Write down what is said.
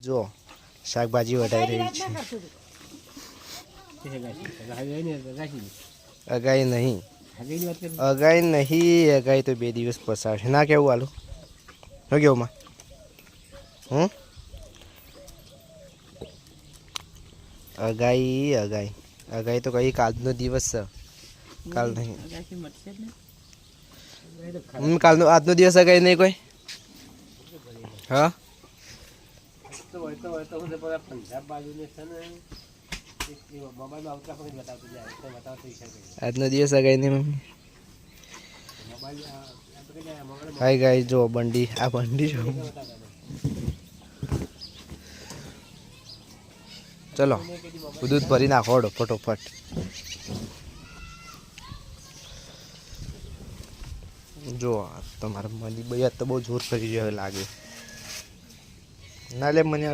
જો શાકભાજી વટાઈ રહી છે. અગાઈ નહીં. અગાઈ નહીં અગાઈ તો બે દિવસ પસાર છે. ના કેવું હાલો શું કેવું માં? હમ? અગાઈ અગાઈ. અગાઈ તો કઈ કાલનો દિવસ છે. કાલ નહીં. કાલનો આજનો દિવસ અગાઈ નહીં કોઈ? હા? આજનો દિવસ અગાઈ નહીં મમ્મી? હાય ગાય જો બંડી આ બંડી જો. ચલો દૂધ ભરી નાખો ફટોફટ. જો આ તમારા મની બૈયા તો બહુ જોર કરી રહ્યો લાગે. ના લે મને